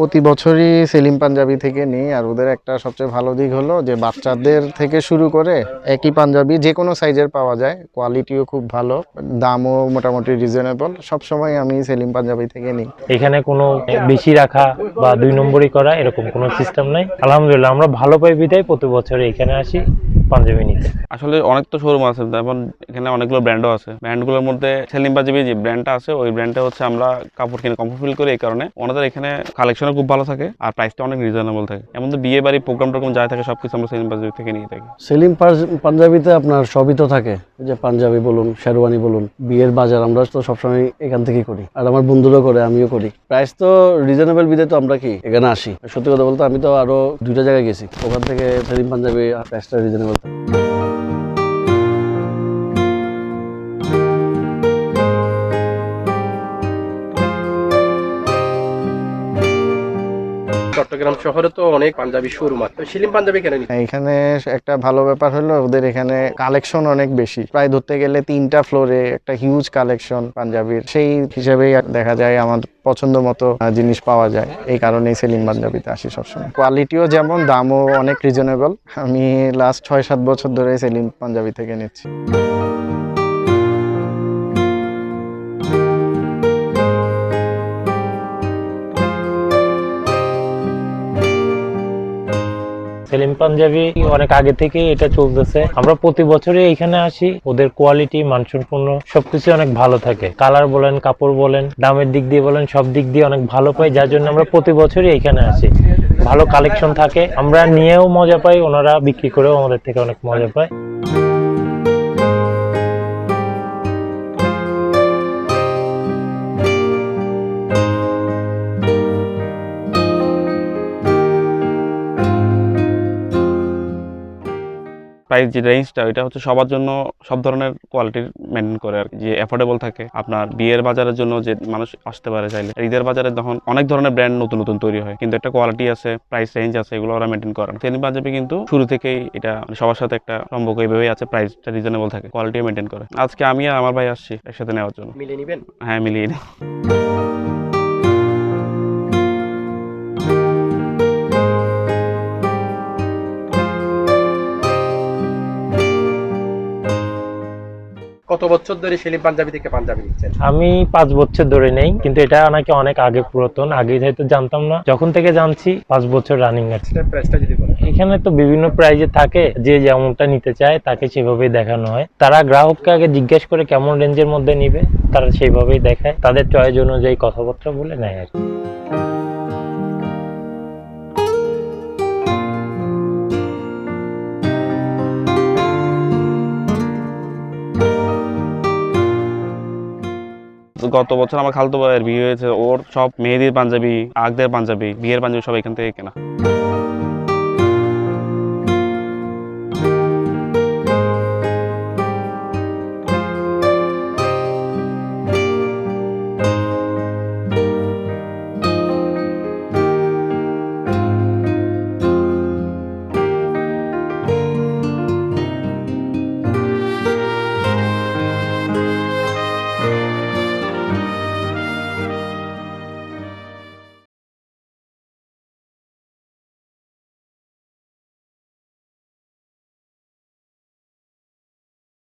প্রতি বছরই সেলিম পাঞ্জাবি থেকে নিই, আর ওদের একটা সবচেয়ে ভালো দিক হলো যে বাচ্চাদের থেকে শুরু করে একই পাঞ্জাবি, যে কোনো সাইজের পাওয়া যায়, কোয়ালিটিও খুব ভালো, দামও মোটামুটি রিজনেবল সবসময় আমি সেলিম পাঞ্জাবি থেকে নিই। এখানে কোনো বেশি রাখা বা দুই নম্বরই করা এরকম কোনো সিস্টেম নাই। আলহামদুলিল্লাহ, আমরা ভালো পাই বিদায়, প্রতি বছর এখানে আসি। পাঞ্জাবি নিতে। আসলে অনেক তো শোরুম আছে যেমন এখানে অনেকগুলো ব্র্যান্ডও আছে। ব্র্যান্ডগুলোর মধ্যে সেলিম পাঞ্জাবি যে ব্র্যান্ডটা আছে ওই ব্র্যান্ডটা হচ্ছে আমরা কাপড় কিনে কমফোর্ট ফিল করি এই কারণে। ওনাদের এখানে কালেকশনও খুব ভালো থাকে আর প্রাইসটা অনেক রিজনেবল থাকে। এমন তো বিয়ে বাড়ি প্রোগ্রাম টোগ্রাম যা থাকে সবকিছু আমরা সেলিম পাঞ্জাবি থেকে নিয়ে থাকি। সেলিম পাঞ্জাবিতে আপনার সবই তো থাকে। যে পাঞ্জাবি বলুন শেরওয়ানি বলুন বিয়ের বাজার আমরা তো সবসময় এখান থেকেই করি। আর আমার বন্ধুরাও করে আমিও করি। প্রাইস তো রিজনেবল বিদে তো আমরা কি? এখানে আসি। সত্যি কথা বলতে আমি তো আরও দুইটা জায়গায় গেছি। ওখান থেকে সেলিম পাঞ্জাবি প্রাইসটা রিজনেবল Bye. চট্টগ্রাম শহরে তো অনেক পাঞ্জাবি শোরুম আছে। তো শিলিম পাঞ্জাবি কেন নিতে? এখানে একটা ভালো ব্যাপার হলো, ওদের এখানে কালেকশন অনেক বেশি। প্রায় ধরতে গেলে তিনটা ফ্লোরে একটা হিউজ কালেকশন পাঞ্জাবির। সেই হিসেবেই দেখা যায়, আমার পছন্দ মতো জিনিস পাওয়া যায়। এই কারণেই সেলিম পাঞ্জাবিতে আসি সবসময়। কোয়ালিটিও যেমন, দামও অনেক রিজনেবল আমি লাস্ট ছয় সাত বছর ধরে সেলিম পাঞ্জাবি থেকে নিচ্ছি। সেলিম পাঞ্জাবি অনেক আগে থেকে এটা চলতেছে। আমরা প্রতি বছরই এখানে আসি। ওদের কোয়ালিটি মানসম্পন্ন, সবকিছু অনেক ভালো থাকে। কালার বলেন, কাপড় বলেন, দামের দিক দিয়ে বলেন, সব দিক দিয়ে অনেক ভালো পাই, যার জন্য আমরা প্রতি বছরই এখানে আসি। ভালো কালেকশন থাকে। আমরা নিয়েও মজা পাই, ওনারা বিক্রি করেও আমাদের থেকে অনেক মজা পায়। প্রাইস যে রেঞ্জটা ওইটা হচ্ছে সবার জন্য সব ধরনের কোয়ালিটির মেনটেন করে আর। যে অ্যাফোর্ডেবল থাকে আপনার বিয়ের বাজারের জন্য যে মানুষ আসতে পারে চাইলে। ঈদের বাজারে তখন অনেক ধরনের ব্র্যান্ড নতুন নতুন তৈরি হয় কিন্তু একটা কোয়ালিটি আছে প্রাইস রেঞ্জ আছে এগুলো ওরা মেনটেন করে না। সেলিম পাঞ্জাবি কিন্তু শুরু থেকেই এটা মানে সবার সাথে একটা সম্পর্ক এইভাবেই আছে প্রাইসটা রিজনেবল থাকে কোয়ালিটি মেনটেন করে। আজকে আমি আর আমার ভাই আসছি একসাথে নেওয়ার জন্য। মিলে নিবেন? হ্যাঁ মিলিয়ে নিই। কত বছর ধরে শিলিম পাঞ্জাবি থেকে পাঞ্জাবি নিচ্ছেন? আমি পাঁচ বছর ধরে নেই কিন্তু এটা নাকি অনেক আগে পুরাতন আগে হয়তো জানতাম না। যখন থেকে জানছি পাঁচ বছর রানিং আছে। প্রাইসটা যদি বলেন। এখানে তো বিভিন্ন প্রাইজে থাকে যে যেমনটা নিতে চায় তাকে সেভাবেই দেখানো হয়। তারা গ্রাহককে আগে জিজ্ঞেস করে কেমন রেঞ্জের মধ্যে নিবে তারা সেইভাবেই দেখায়। তাদের চয়েস অনুযায়ী কথাবার্তা বলে নেয় আর কি। গত বছর আমার খালতো ভাইয়ের বিয়ে হয়েছে, ওর সব মেয়েদের পাঞ্জাবি, আগদের পাঞ্জাবি, বিয়ের পাঞ্জাবি সব এখান থেকে কেনা।